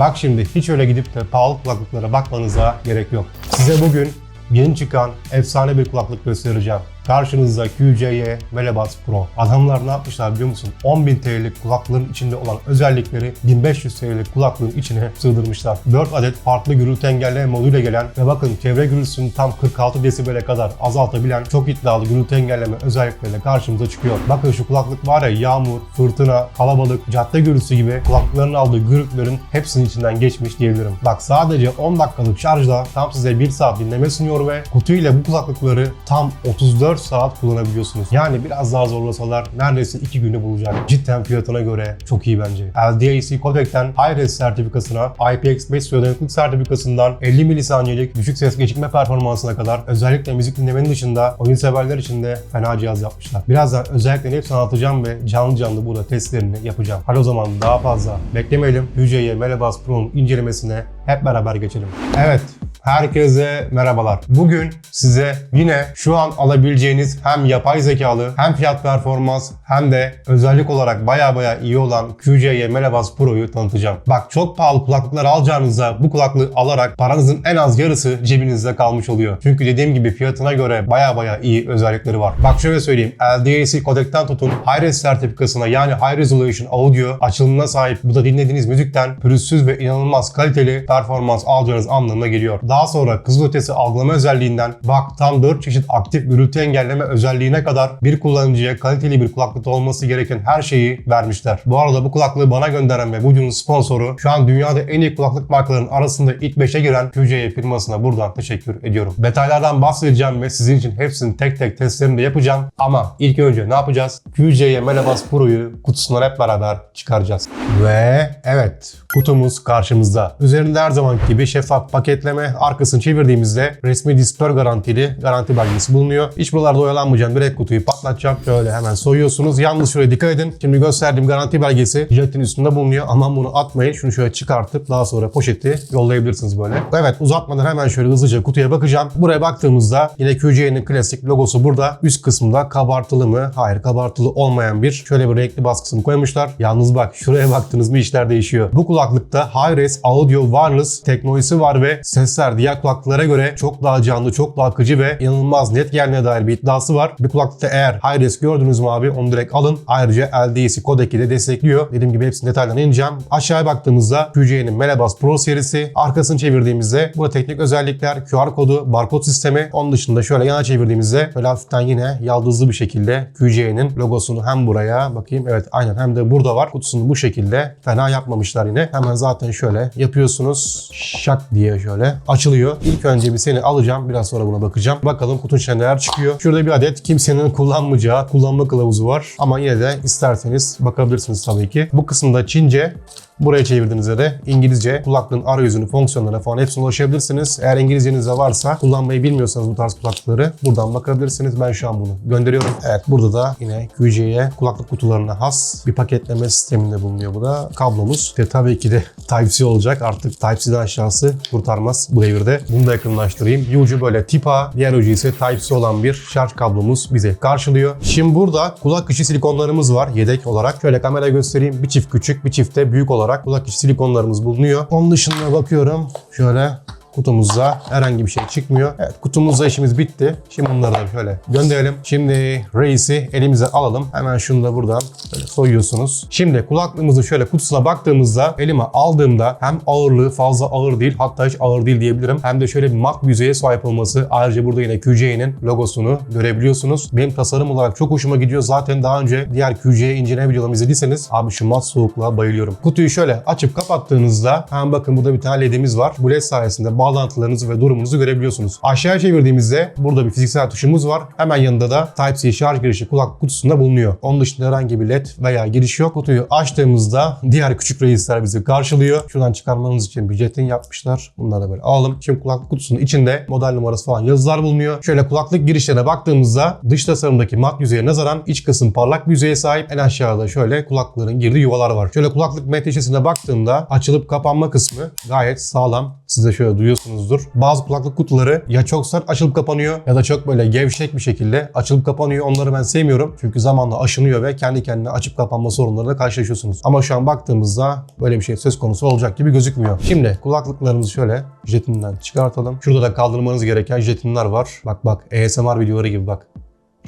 Bak şimdi hiç öyle gidip de pahalı kulaklıklara bakmanıza gerek yok. Size bugün yeni çıkan efsane bir kulaklık göstereceğim. Karşınızda QCY Velebas Pro. Adamlar ne yapmışlar biliyor musun? 10.000 TL'lik kulaklığın içinde olan özellikleri 1500 TL'lik kulaklığın içine sığdırmışlar. 4 adet farklı gürültü engelleme moduyla gelen ve bakın çevre gürültüsünü tam 46 desibele kadar azaltabilen çok iddialı gürültü engelleme özellikleriyle karşımıza çıkıyor. Bakın şu kulaklık var ya yağmur, fırtına, kalabalık, cadde gürültüsü gibi kulaklıkların aldığı gürültülerin hepsinin içinden geçmiş diyebilirim. Bak sadece 10 dakikalık şarjla tam size 1 saat dinleme sunuyor ve kutuyla bu kulaklıkları tam 34 saat kullanabiliyorsunuz. Yani biraz daha zorlasalar neredeyse 2 günü bulacak. Cidden fiyatına göre çok iyi bence. LDAC Codec'ten Hi-Res sertifikasına, IPX5 dayanıklık sertifikasından 50 milisaniyelik düşük ses gecikme performansına kadar özellikle müzik dinlemenin dışında oyun severler için de fena cihaz yapmışlar. Birazdan özellikle hepsini anlatacağım ve canlı canlı burada testlerini yapacağım. Hadi o zaman daha fazla beklemeyelim. UJ'ye Melabas Pro'nun incelemesine hep beraber geçelim. Evet, Herkese merhabalar. Bugün size yine şu an alabileceğiniz hem yapay zekalı hem fiyat performans hem de özellik olarak baya baya iyi olan QCY Melabas Pro'yu tanıtacağım. Bak çok pahalı kulaklıklar alacağınıza bu kulaklığı alarak paranızın en az yarısı cebinizde kalmış oluyor. Çünkü dediğim gibi fiyatına göre baya baya iyi özellikleri var. Bak şöyle söyleyeyim. LDAC kodekten tutun Hi-Res sertifikasına yani High Resolution Audio açılımına sahip bu da dinlediğiniz müzikten pürüzsüz ve inanılmaz kaliteli performans alacağınız anlamına geliyor. Daha sonra kızılötesi algılama özelliğinden bak tam 4 çeşit aktif gürültü engelleme özelliğine kadar bir kullanıcıya kaliteli bir kulaklıkta olması gereken her şeyi vermişler. Bu arada bu kulaklığı bana gönderen ve videonun sponsoru şu an dünyada en iyi kulaklık markalarının arasında ilk 5'e giren QCY firmasına buradan teşekkür ediyorum. Detaylardan bahsedeceğim ve sizin için hepsini tek tek testlerini de yapacağım. Ama ilk önce ne yapacağız? QCY Melabas Pro'yu kutusundan hep beraber çıkaracağız. Ve evet kutumuz karşımızda. Üzerinde her zamanki gibi şeffaf paketleme, arkasını çevirdiğimizde resmi dispör garantili garanti belgesi bulunuyor. Hiç buralarda oyalanmayacağım. Direkt kutuyu patlatacağım. Şöyle hemen soyuyorsunuz. Yalnız şuraya dikkat edin. Şimdi gösterdiğim garanti belgesi jetin üstünde bulunuyor. Aman bunu atmayın. Şunu şöyle çıkartıp daha sonra poşeti yollayabilirsiniz böyle. Evet uzatmadan hemen şöyle hızlıca kutuya bakacağım. Buraya baktığımızda yine QC'nin klasik logosu burada. Üst kısmında kabartılı mı? Hayır kabartılı olmayan bir şöyle bir renkli baskısını koymuşlar. Yalnız bak şuraya baktınız mı işler değişiyor. Bu kulaklıkta Hi-Res Audio Wireless teknolojisi var ve sesler diğer kulaklıklara göre çok daha canlı, çok daha akıcı ve inanılmaz net gelmeye dair bir iddiası var. Bir kulaklıkta eğer Hi-Res gördünüz mü abi onu direkt alın. Ayrıca LDAC kodeki de destekliyor. Dediğim gibi hepsini detaylarına ineceğim. Aşağıya baktığımızda QC'nin Melabas Pro serisi. Arkasını çevirdiğimizde burada teknik özellikler, QR kodu, barkod sistemi. Onun dışında şöyle yana çevirdiğimizde böyle hafiften yine yaldızlı bir şekilde QC'nin logosunu hem buraya bakayım. Evet aynen hem de burada var. Kutusunu bu şekilde fena yapmamışlar yine. Hemen zaten şöyle yapıyorsunuz. Şak diye şöyle açılıyor. İlk önce bir seni alacağım. Biraz sonra buna bakacağım. Bakalım kutunun içinden neler çıkıyor. Şurada bir adet kimsenin kullanmayacağı kullanma kılavuzu var. Ama yine de isterseniz bakabilirsiniz tabii ki. Bu kısımda Çince, Buraya çevirdiğinizde de İngilizce kulaklığın arayüzünü, fonksiyonlarına falan hepsine ulaşabilirsiniz. Eğer İngilizceniz de varsa kullanmayı bilmiyorsanız bu tarz kulaklıkları buradan bakabilirsiniz. Ben şu an bunu gönderiyorum. Evet burada da yine QC'ye kulaklık kutularına has bir paketleme sisteminde bulunuyor bu da. Kablomuz ve tabii ki de Type-C olacak. Artık Type-C'den aşağısı kurtarmaz bu devirde. Bunu da yakınlaştırayım. Bir ucu böyle tip A, diğer ucu ise Type-C olan bir şarj kablomuz bize karşılıyor. Şimdi burada kulak içi silikonlarımız var yedek olarak. Şöyle kamera göstereyim. Bir çift küçük, bir çift de büyük olarak kulak içi silikonlarımız bulunuyor. Onun dışında bakıyorum. Şöyle kutumuzda herhangi bir şey çıkmıyor. Evet kutumuzda işimiz bitti. Şimdi bunları da şöyle gönderelim. Şimdi reisi elimize alalım. Hemen şunu da buradan böyle soyuyorsunuz. Şimdi kulaklığımızın şöyle kutusuna baktığımızda elime aldığımda hem ağırlığı fazla ağır değil hatta hiç ağır değil diyebilirim. Hem de şöyle bir mat yüzeye sahip olması. Ayrıca burada yine QC'nin logosunu görebiliyorsunuz. Benim tasarım olarak çok hoşuma gidiyor. Zaten daha önce diğer QC inceleme videolarımı izlediyseniz abi şu mat soğukluğa bayılıyorum. Kutuyu şöyle açıp kapattığınızda hemen bakın burada bir tane ledimiz var. Bu led sayesinde bağlantılarınızı ve durumunuzu görebiliyorsunuz. Aşağıya çevirdiğimizde burada bir fiziksel tuşumuz var. Hemen yanında da Type-C şarj girişi kulak kutusunda bulunuyor. Onun dışında herhangi bir led veya giriş yok. Kutuyu açtığımızda diğer küçük reisler bizi karşılıyor. Şuradan çıkarmanız için bir jetin yapmışlar. Bunları da böyle alalım. Şimdi kulaklık kutusunun içinde model numarası falan yazılar bulunuyor. Şöyle kulaklık girişlerine baktığımızda dış tasarımdaki mat yüzeye nazaran iç kısım parlak bir yüzeye sahip. En aşağıda şöyle kulaklıkların girdiği yuvalar var. Şöyle kulaklık menteşesine baktığımda açılıp kapanma kısmı gayet sağlam. Size şöyle duyuyor biliyorsunuzdur. Bazı kulaklık kutuları ya çok sert açılıp kapanıyor ya da çok böyle gevşek bir şekilde açılıp kapanıyor. Onları ben sevmiyorum. Çünkü zamanla aşınıyor ve kendi kendine açıp kapanma sorunlarıyla karşılaşıyorsunuz. Ama şu an baktığımızda böyle bir şey söz konusu olacak gibi gözükmüyor. Şimdi kulaklıklarımızı şöyle jetinden çıkartalım. Şurada da kaldırmanız gereken jetinler var. Bak bak ASMR videoları gibi bak.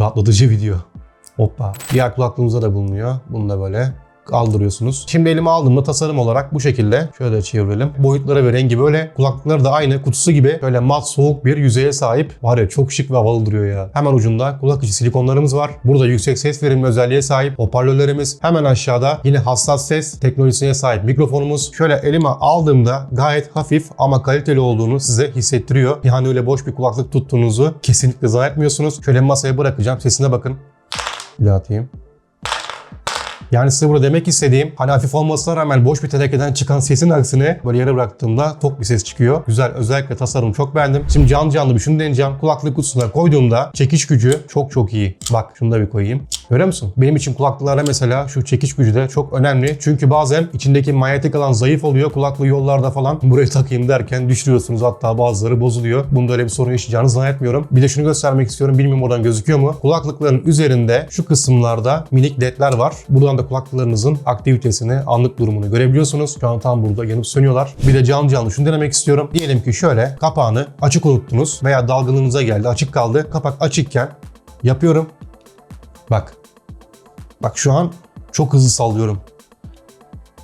Rahatlatıcı video. Hoppa. Diğer kulaklığımızda da bulunuyor. Bunu da böyle kaldırıyorsunuz. Şimdi elime aldığımda tasarım olarak bu şekilde şöyle çevirelim. Boyutları ve rengi böyle. Kulaklıkları da aynı kutusu gibi böyle mat soğuk bir yüzeye sahip. Var ya çok şık ve havalı duruyor ya. Hemen ucunda kulak içi silikonlarımız var. Burada yüksek ses verimli özelliğe sahip hoparlörlerimiz. Hemen aşağıda yine hassas ses teknolojisine sahip mikrofonumuz. Şöyle elime aldığımda gayet hafif ama kaliteli olduğunu size hissettiriyor. Yani öyle boş bir kulaklık tuttuğunuzu kesinlikle zannetmiyorsunuz. Şöyle masaya bırakacağım. Sesine bakın. Bir daha atayım. Yani size burada demek istediğim hani hafif olmasına rağmen boş bir tenekeden çıkan sesin aksine böyle yere bıraktığımda tok bir ses çıkıyor. Güzel özellikle tasarım çok beğendim. Şimdi canlı canlı bir şunu deneyeceğim. Kulaklık kutusuna koyduğumda çekiş gücü çok çok iyi. Bak şunu da bir koyayım. Görüyor musun? Benim için kulaklıklarda mesela şu çekiş gücü de çok önemli. Çünkü bazen içindeki manyetik alan zayıf oluyor. Kulaklığı yollarda falan burayı takayım derken düşürüyorsunuz. Hatta bazıları bozuluyor. Bunda öyle bir sorun yaşayacağınızı zannetmiyorum. Bir de şunu göstermek istiyorum. Bilmiyorum oradan gözüküyor mu? Kulaklıkların üzerinde şu kısımlarda minik ledler var. Buradan da kulaklıklarınızın aktivitesini, anlık durumunu görebiliyorsunuz. Şu an tam burada yanıp sönüyorlar. Bir de canlı canlı şunu denemek istiyorum. Diyelim ki şöyle kapağını açık unuttunuz veya dalgınlığınıza geldi açık kaldı. Kapak açıkken yapıyorum. Bak. Bak şu an çok hızlı sallıyorum.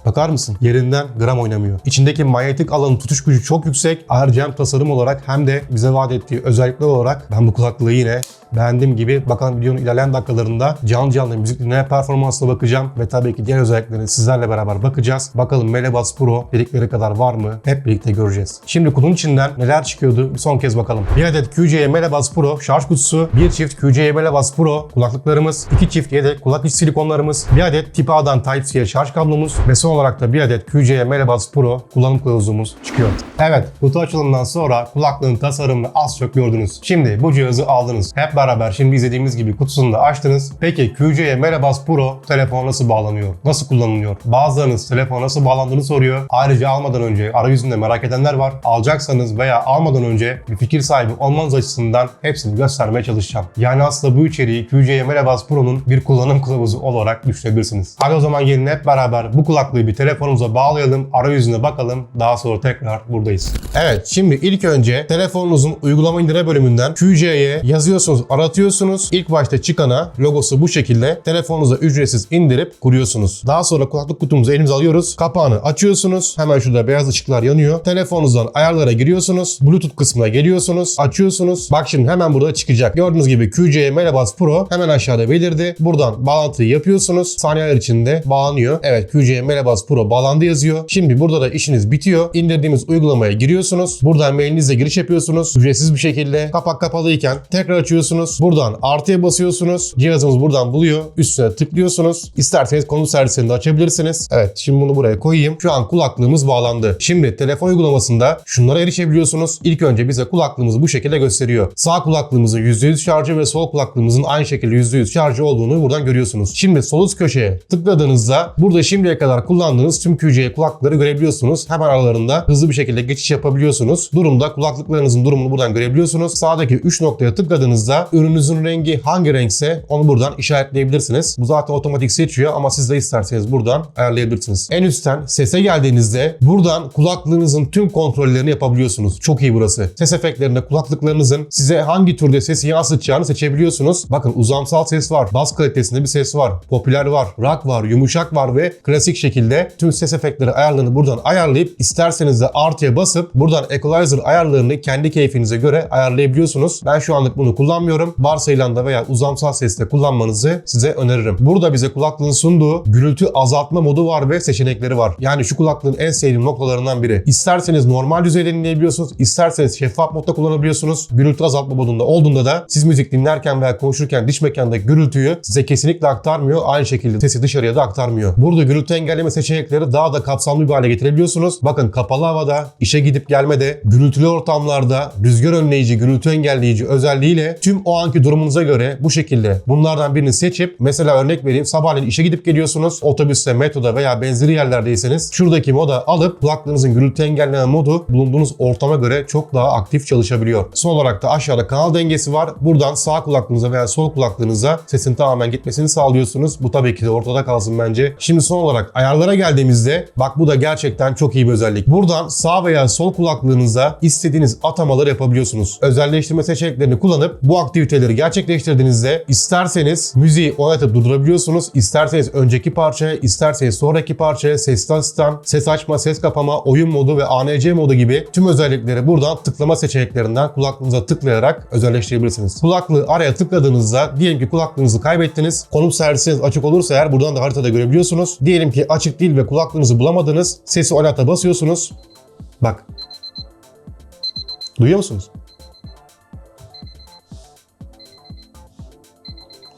Bakar mısın? Yerinden gram oynamıyor. İçindeki manyetik alanın tutuş gücü çok yüksek. Ayrıca hem tasarım olarak hem de bize vaat ettiği özellikler olarak ben bu kulaklığı yine beğendiğim gibi bakalım videonun ilerleyen dakikalarında canlı canlı müzik dinleme performansına bakacağım ve tabii ki diğer özelliklerini sizlerle beraber bakacağız. Bakalım Melebas Pro dedikleri kadar var mı? Hep birlikte göreceğiz. Şimdi kutunun içinden neler çıkıyordu bir son kez bakalım. Bir adet QC'ye Melebas Pro şarj kutusu, bir çift QC'ye Melebas Pro kulaklıklarımız, iki çift yedek kulak iç silikonlarımız, bir adet tip A'dan Type-C'ye şarj kablomuz ve son olarak da bir adet QC'ye Melebas Pro kullanım kılavuzumuz çıkıyor. Evet, kutu açılımından sonra kulaklığın tasarımını az çok gördünüz. Şimdi bu cihazı aldınız. Hep beraber şimdi izlediğimiz gibi kutusunu da açtınız. Peki QC'ye Melebas Pro telefon nasıl bağlanıyor? Nasıl kullanılıyor? Bazılarınız telefon nasıl bağlandığını soruyor. Ayrıca almadan önce arayüzünde merak edenler var. Alacaksanız veya almadan önce bir fikir sahibi olmanız açısından hepsini göstermeye çalışacağım. Yani aslında bu içeriği QC'ye Melebas Pro'nun bir kullanım kılavuzu olarak düşünebilirsiniz. Hadi o zaman gelin hep beraber bu kulaklığı bir telefonumuza bağlayalım, arayüzüne bakalım. Daha sonra tekrar buradayız. Evet, şimdi ilk önce telefonunuzun uygulama indire bölümünden QC'ye yazıyorsunuz, aratıyorsunuz. İlk başta çıkana logosu bu şekilde telefonunuza ücretsiz indirip kuruyorsunuz. Daha sonra kulaklık kutumuzu elimize alıyoruz. Kapağını açıyorsunuz. Hemen şurada beyaz ışıklar yanıyor. Telefonunuzdan ayarlara giriyorsunuz. Bluetooth kısmına geliyorsunuz. Açıyorsunuz. Bak şimdi hemen burada çıkacak. Gördüğünüz gibi QC'ye Melabas Pro hemen aşağıda belirdi. Buradan bağlantıyı yapıyorsunuz. Saniyeler içinde bağlanıyor. Evet QC'ye Melabas Pro bağlandı yazıyor. Şimdi burada da işiniz bitiyor. İndirdiğimiz uygulamaya giriyorsunuz. Buradan mailinizle giriş yapıyorsunuz. Ücretsiz bir şekilde. Kapak kapalıyken tekrar açıyorsunuz. Buradan artıya basıyorsunuz. Cihazımız buradan buluyor. Üstüne tıklıyorsunuz. İsterseniz konu servisini de açabilirsiniz. Evet şimdi bunu buraya koyayım. Şu an kulaklığımız bağlandı. Şimdi telefon uygulamasında şunlara erişebiliyorsunuz. İlk önce bize kulaklığımızı bu şekilde gösteriyor. Sağ kulaklığımızın %100 şarjı ve sol kulaklığımızın aynı şekilde %100 şarjı olduğunu buradan görüyorsunuz. Şimdi sol üst köşeye tıkladığınızda burada şimdiye kadar kullandığınız tüm QC kulaklıkları görebiliyorsunuz. Hemen aralarında hızlı bir şekilde geçiş yapabiliyorsunuz. Durumda kulaklıklarınızın durumunu buradan görebiliyorsunuz. Sağdaki 3 noktaya tıkladığınızda ürününüzün rengi hangi renkse onu buradan işaretleyebilirsiniz. Bu zaten otomatik seçiyor ama siz de isterseniz buradan ayarlayabilirsiniz. En üstten sese geldiğinizde buradan kulaklığınızın tüm kontrollerini yapabiliyorsunuz. Çok iyi burası. Ses efektlerinde kulaklıklarınızın size hangi türde sesi yansıtacağını seçebiliyorsunuz. Bakın uzamsal ses var, bas kalitesinde bir ses var, popüler var, rock var, yumuşak var ve klasik şekilde tüm ses efektleri ayarlarını buradan ayarlayıp isterseniz de artıya basıp buradan equalizer ayarlarını kendi keyfinize göre ayarlayabiliyorsunuz. Ben şu anlık bunu kullanmıyorum. Varsayılanda veya uzamsal seste kullanmanızı size öneririm. Burada bize kulaklığın sunduğu gürültü azaltma modu var ve seçenekleri var. Yani şu kulaklığın en sevdiğim noktalarından biri. İsterseniz normal düzeyde dinleyebiliyorsunuz, isterseniz şeffaf modda kullanabiliyorsunuz. Gürültü azaltma modunda olduğunda da siz müzik dinlerken veya konuşurken dış mekandaki gürültüyü size kesinlikle aktarmıyor. Aynı şekilde sesi dışarıya da aktarmıyor. Burada gürültü engelleme seçenekleri daha da kapsamlı bir hale getirebiliyorsunuz. Bakın kapalı havada, işe gidip gelmede, gürültülü ortamlarda, rüzgar önleyici, gürültü engelleyici özelliğiyle tüm o anki durumunuza göre bu şekilde bunlardan birini seçip mesela örnek vereyim sabahleyin işe gidip geliyorsunuz otobüste, metroda veya benzeri yerlerdeyseniz şuradaki moda alıp kulaklığınızın gürültü engelleme modu bulunduğunuz ortama göre çok daha aktif çalışabiliyor. Son olarak da aşağıda kanal dengesi var. Buradan sağ kulaklığınıza veya sol kulaklığınıza sesin tamamen gitmesini sağlıyorsunuz. Bu tabii ki de ortada kalsın bence. Şimdi son olarak ayarlara geldiğimizde bak bu da gerçekten çok iyi bir özellik. Buradan sağ veya sol kulaklığınıza istediğiniz atamaları yapabiliyorsunuz. Özelleştirme seçeneklerini kullanıp bu aktiviteleri gerçekleştirdiğinizde isterseniz müziği oynatıp durdurabiliyorsunuz. İsterseniz önceki parçaya, isterseniz sonraki parçaya ses asistan, ses açma, ses kapama, oyun modu ve ANC modu gibi tüm özellikleri buradan tıklama seçeneklerinden kulaklığınıza tıklayarak özelleştirebilirsiniz. Kulaklığı araya tıkladığınızda diyelim ki kulaklığınızı kaybettiniz. Konum servisiniz açık olursa eğer buradan da haritada görebiliyorsunuz. Diyelim ki açık değil ve kulaklığınızı bulamadınız. Sesi oynata basıyorsunuz. Bak. Duyuyor musunuz?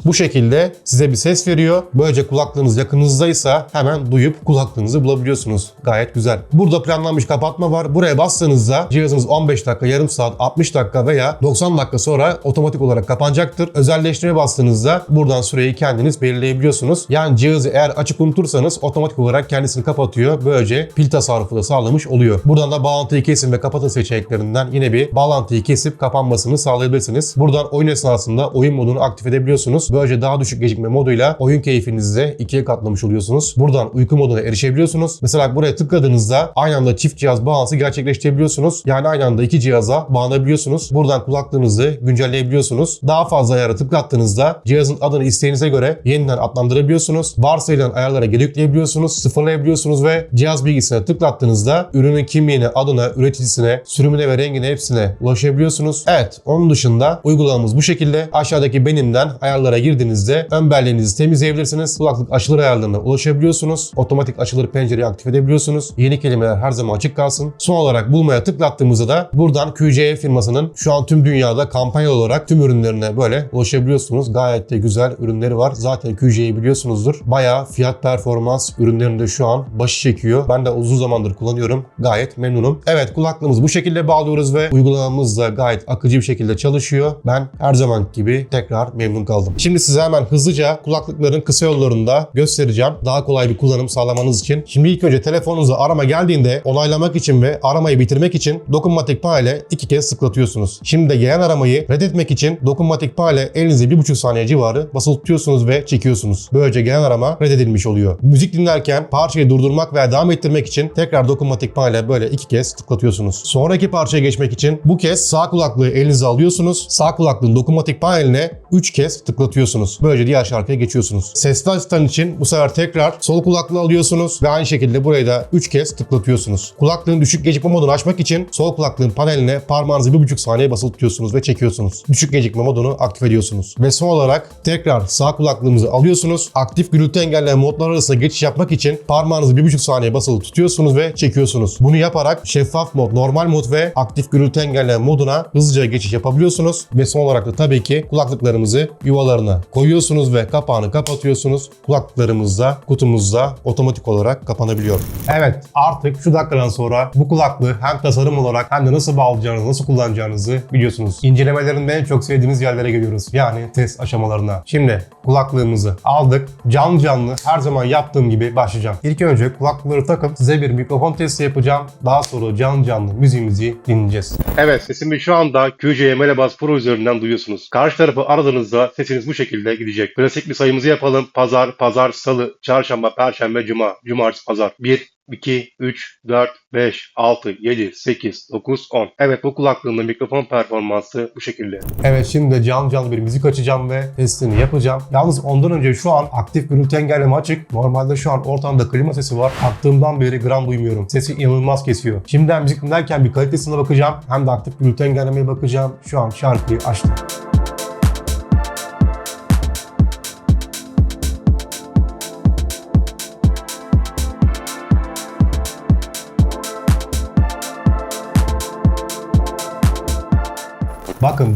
Bu şekilde size bir ses veriyor. Böylece kulaklığınız yakınınızdaysa hemen duyup kulaklığınızı bulabiliyorsunuz. Gayet güzel. Burada planlanmış kapatma var. Buraya bastığınızda cihazınız 15 dakika, yarım saat, 60 dakika veya 90 dakika sonra otomatik olarak kapanacaktır. Özelleştirme bastığınızda buradan süreyi kendiniz belirleyebiliyorsunuz. Yani cihazı eğer açık unutursanız otomatik olarak kendisini kapatıyor. Böylece pil tasarrufu da sağlamış oluyor. Buradan da bağlantıyı kesin ve kapatın seçeneklerinden yine bir bağlantıyı kesip kapanmasını sağlayabilirsiniz. Buradan oyun esnasında oyun modunu aktif edebiliyorsunuz. Böylece daha düşük gecikme moduyla oyun keyfinizi ikiye katlamış oluyorsunuz. Buradan uyku moduna erişebiliyorsunuz. Mesela buraya tıkladığınızda aynı anda çift cihaz bağlantısı gerçekleştirebiliyorsunuz. Yani aynı anda iki cihaza bağlanabiliyorsunuz. Buradan kulaklığınızı güncelleyebiliyorsunuz. Daha fazla ayara tıklattığınızda cihazın adını isteğinize göre yeniden adlandırabiliyorsunuz. Varsayılan ayarlara geri yükleyebiliyorsunuz, sıfırlayabiliyorsunuz ve cihaz bilgisine tıklattığınızda ürünün kimliğine, adına, üreticisine, sürümüne ve rengine hepsine ulaşabiliyorsunuz. Evet, onun dışında uygulamamız bu şekilde. Aşağıdaki benimden ayarlara girdiğinizde ön belleğinizi temizleyebilirsiniz. Kulaklık açılır ayarlarına ulaşabiliyorsunuz. Otomatik açılır pencereyi aktif edebiliyorsunuz. Yeni kelimeler her zaman açık kalsın. Son olarak bulmaya tıklattığımızda da buradan QCE firmasının şu an tüm dünyada kampanya olarak tüm ürünlerine böyle ulaşabiliyorsunuz. Gayet de güzel ürünleri var. Zaten QC'yi biliyorsunuzdur. Bayağı fiyat performans ürünlerinde şu an başı çekiyor. Ben de uzun zamandır kullanıyorum. Gayet memnunum. Evet kulaklığımızı bu şekilde bağlıyoruz ve uygulamamız da gayet akıcı bir şekilde çalışıyor. Ben her zaman gibi tekrar memnun kaldım. Şimdi size hemen hızlıca kulaklıkların kısa yollarında göstereceğim. Daha kolay bir kullanım sağlamanız için. Şimdi ilk önce telefonunuza arama geldiğinde onaylamak için ve aramayı bitirmek için dokunmatik panele iki kez tıklatıyorsunuz. Şimdi de gelen aramayı reddetmek için dokunmatik panele elinize bir buçuk saniye civarı basılı tutuyorsunuz ve çekiyorsunuz. Böylece gelen arama reddedilmiş oluyor. Müzik dinlerken parçayı durdurmak veya devam ettirmek için tekrar dokunmatik panele böyle iki kez tıklatıyorsunuz. Sonraki parçaya geçmek için bu kez sağ kulaklığı elinize alıyorsunuz. Sağ kulaklığın dokunmatik paneline 3 kez tıklatıyorsunuz. Böylece diğer şarkıya geçiyorsunuz. Sesli asistan için bu sefer tekrar sol kulaklığı alıyorsunuz ve aynı şekilde burayı da 3 kez tıklatıyorsunuz. Kulaklığın düşük gecikme modunu açmak için sol kulaklığın paneline parmağınızı 1,5 saniye basılı tutuyorsunuz ve çekiyorsunuz. Düşük gecikme modunu aktif ediyorsunuz. Ve son olarak tekrar sağ kulaklığımızı alıyorsunuz. Aktif gürültü engelleme modlar arasında geçiş yapmak için parmağınızı 1,5 saniye basılı tutuyorsunuz ve çekiyorsunuz. Bunu yaparak şeffaf mod, normal mod ve aktif gürültü engelleme moduna hızlıca geçiş yapabiliyorsunuz. Ve son olarak da tabii ki kulaklıklarımızı yuvalarına koyuyorsunuz ve kapağını kapatıyorsunuz. Kulaklıklarımız da kutumuzda otomatik olarak kapanabiliyor. Evet artık şu dakikadan sonra bu kulaklığı hem tasarım olarak hem de nasıl bağlayacağınızı, nasıl kullanacağınızı biliyorsunuz. İncelemelerinde en çok sevdiğiniz yerlere geliyoruz. Yani test aşamalarına. Şimdi kulaklığımızı aldık. Canlı canlı her zaman yaptığım gibi başlayacağım. İlk önce kulaklıkları takıp size bir mikrofon testi yapacağım. Daha sonra canlı canlı müziğimizi dinleyeceğiz. Evet sesimi şu anda QC Melebas Pro üzerinden duyuyorsunuz. Karşı tarafı aradığınızda sesiniz bu şekilde gidecek. Klasik bir sayımızı yapalım. Pazar, pazar, salı, çarşamba, perşembe, cuma, cumartesi, pazar. 1, 2, 3, 4, 5, 6, 7, 8, 9, 10. Evet bu kulaklığımda mikrofon performansı bu şekilde. Evet şimdi canlı canlı bir müzik açacağım ve testini yapacağım. Yalnız ondan önce şu an aktif gürültü engelleme açık. Normalde şu an ortamda klima sesi var. Taktığımdan beri gram duymuyorum. Sesi inanılmaz kesiyor. Şimdiden müzik dinlerken bir kalitesine bakacağım. Hem de aktif gürültü engellemeye bakacağım. Şu an şarkıyı açtım.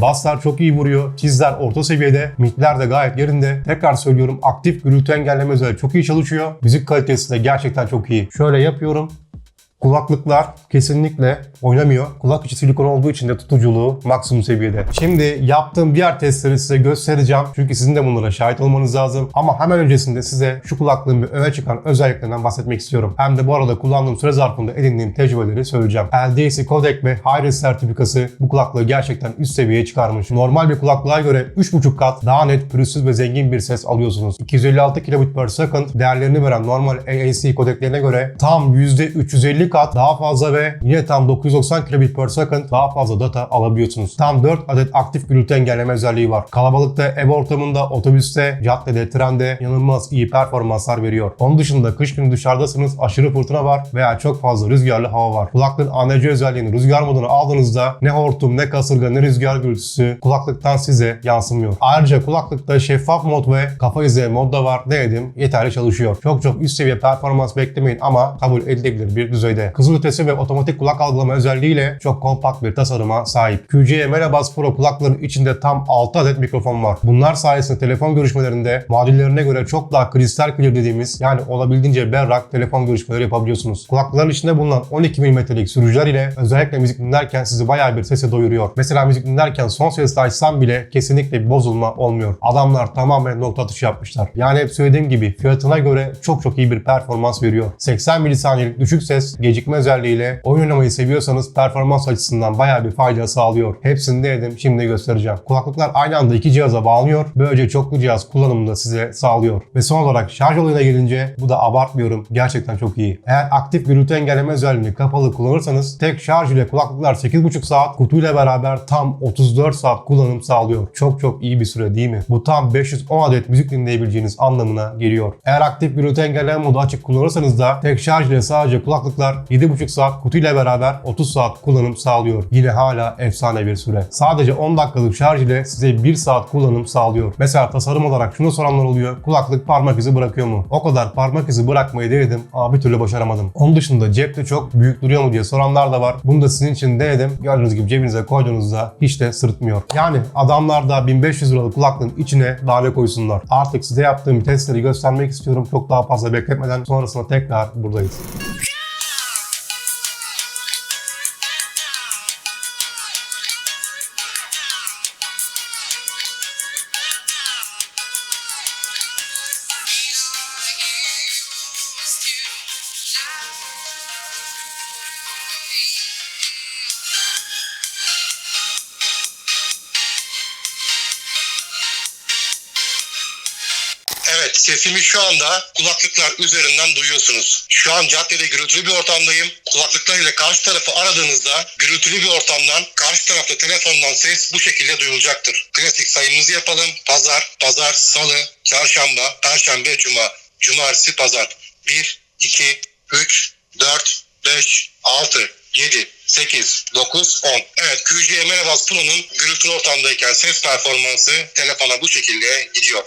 Basslar çok iyi vuruyor. Tizler orta seviyede. Midler de gayet yerinde. Tekrar söylüyorum aktif gürültü engelleme özelliği çok iyi çalışıyor. Müzik kalitesi de gerçekten çok iyi. Şöyle yapıyorum. Kulaklıklar kesinlikle oynamıyor. Kulak içi silikon olduğu için de tutuculuğu maksimum seviyede. Şimdi yaptığım diğer testleri size göstereceğim. Çünkü sizin de bunlara şahit olmanız lazım. Ama hemen öncesinde size şu kulaklığın bir öne çıkan özelliklerinden bahsetmek istiyorum. Hem de bu arada kullandığım süre zarfında edindiğim tecrübeleri söyleyeceğim. LDAC kodek ve Hi-Res sertifikası bu kulaklığı gerçekten üst seviyeye çıkarmış. Normal bir kulaklığa göre 3,5 kat daha net, pürüzsüz ve zengin bir ses alıyorsunuz. 256 kilobit per second değerlerini veren normal AAC kodeklerine göre tam %350 kat daha fazla ve yine tam 990 kilobit per second daha fazla data alabiliyorsunuz. Tam 4 adet aktif gürültü engelleme özelliği var. Kalabalıkta, ev ortamında, otobüste, caddede, trende inanılmaz iyi performanslar veriyor. Onun dışında kış günü dışarıdasınız, aşırı fırtına var veya çok fazla rüzgarlı hava var. Kulaklığın ANC özelliğini rüzgar moduna aldığınızda ne hortum, ne kasırga, ne rüzgar gürültüsü kulaklıktan size yansımıyor. Ayrıca kulaklıkta şeffaf mod ve kafa izleme mod da var. Denedim, yeterli çalışıyor. Çok çok üst seviye performans beklemeyin ama kabul edilebilir bir düzeyde. Kızıl ötesi ve otomatik kulak algılama özelliğiyle çok kompakt bir tasarıma sahip. QC Melabas Pro kulakların içinde tam 6 adet mikrofon var. Bunlar sayesinde telefon görüşmelerinde muadillerine göre çok daha kristal clear dediğimiz yani olabildiğince berrak telefon görüşmeleri yapabiliyorsunuz. Kulakların içinde bulunan 12 mm'lik sürücüler ile özellikle müzik dinlerken sizi bayağı bir sese doyuruyor. Mesela müzik dinlerken son sesle açsam bile kesinlikle bir bozulma olmuyor. Adamlar tamamen nokta atışı yapmışlar. Yani hep söylediğim gibi fiyatına göre çok çok iyi bir performans veriyor. 80 milisaniyelik düşük ses gecikme özelliğiyle oyun oynamayı seviyorsanız performans açısından bayağı bir fayda sağlıyor. Hepsini denedim şimdi göstereceğim. Kulaklıklar aynı anda iki cihaza bağlanıyor. Böylece çoklu cihaz kullanımını da size sağlıyor. Ve son olarak şarj olayına gelince bu da abartmıyorum. Gerçekten çok iyi. Eğer aktif gürültü engelleme özelliğini kapalı kullanırsanız tek şarj ile kulaklıklar 8,5 saat kutuyla beraber tam 34 saat kullanım sağlıyor. Çok çok iyi bir süre değil mi? Bu tam 510 adet müzik dinleyebileceğiniz anlamına geliyor. Eğer aktif gürültü engelleme modu açık kullanırsanız da tek şarj ile sadece kulaklıklar 7,5 saat kutuyla beraber 30 saat kullanım sağlıyor. Yine hala efsane bir süre. Sadece 10 dakikalık şarj ile size 1 saat kullanım sağlıyor. Mesela tasarım olarak şunu soranlar oluyor. Kulaklık parmak izi bırakıyor mu? O kadar parmak izi bırakmayı denedim ama bir türlü başaramadım. Onun dışında cepte çok büyük duruyor mu diye soranlar da var. Bunu da sizin için denedim. Gördüğünüz gibi cebinize koyduğunuzda hiç de sırıtmıyor. Yani adamlar da 1500 liralık kulaklığın içine daha koysunlar. Artık size yaptığım testleri göstermek istiyorum. Çok daha fazla bekletmeden sonrasında tekrar buradayız. Sesimi şu anda kulaklıklar üzerinden duyuyorsunuz. Şu an caddede gürültülü bir ortamdayım. Kulaklıklar ile karşı tarafı aradığınızda gürültülü bir ortamdan karşı tarafta telefondan ses bu şekilde duyulacaktır. Klasik sayımızı yapalım. Pazar, pazar, salı, çarşamba, perşembe, cuma, cumartesi, pazar. 1, 2, 3, 4, 5, 6, 7, 8, 9, 10. Evet QC Merhaba Pro'nun gürültülü ortamdayken ses performansı telefona bu şekilde gidiyor.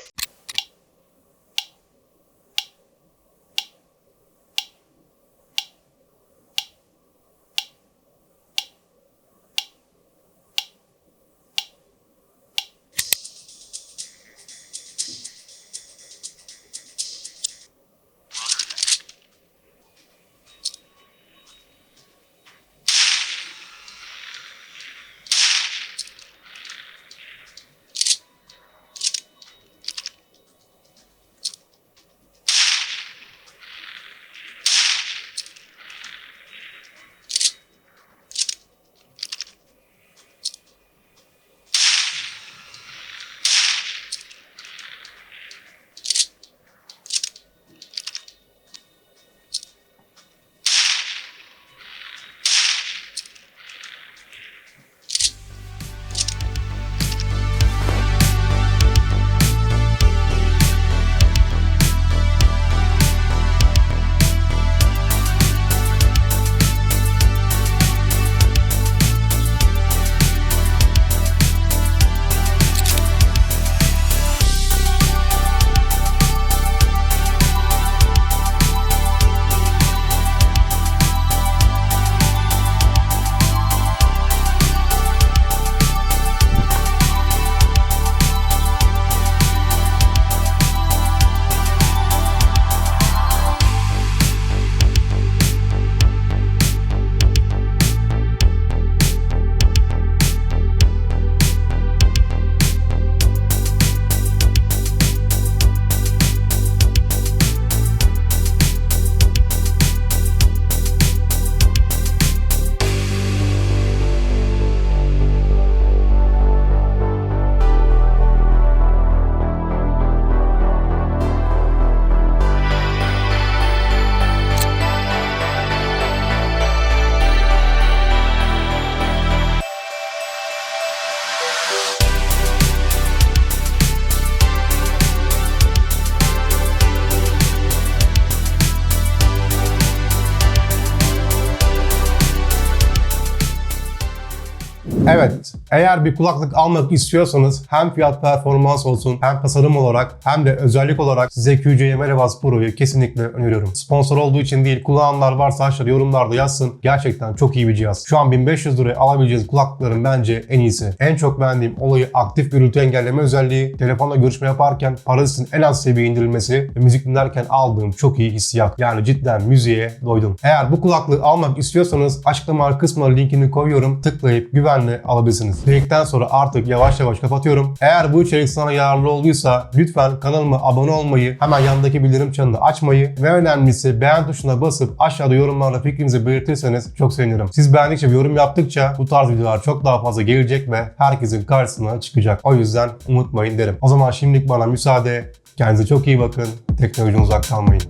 Evet, eğer bir kulaklık almak istiyorsanız hem fiyat performans olsun hem tasarım olarak hem de özellik olarak size QC'ye Merhaba Pro'yu kesinlikle öneriyorum. Sponsor olduğu için değil, kullananlar varsa aşağıda yorumlarda yazsın. Gerçekten çok iyi bir cihaz. Şu an 1500 liraya alabileceğiniz kulaklıkların bence en iyisi. En çok beğendiğim olayı aktif gürültü engelleme özelliği, telefonla görüşme yaparken parazitinin en az seviyeye indirilmesi ve müzik dinlerken aldığım çok iyi hissiyat. Yani cidden müziğe doydum. Eğer bu kulaklığı almak istiyorsanız açıklama kısmına linkini koyuyorum. Tıklayıp güvenle alabilirsiniz. Dedikten sonra artık yavaş yavaş kapatıyorum. Eğer bu içerik sana yararlı olduysa lütfen kanalıma abone olmayı, hemen yanındaki bildirim çanını açmayı ve önemlisi beğen tuşuna basıp aşağıda yorumlarda fikrinizi belirtirseniz çok sevinirim. Siz beğendikçe ve yorum yaptıkça bu tarz videolar çok daha fazla gelecek ve herkesin karşısına çıkacak. O yüzden unutmayın derim. O zaman şimdilik bana müsaade. Kendinize çok iyi bakın. Teknolojiden uzak kalmayın.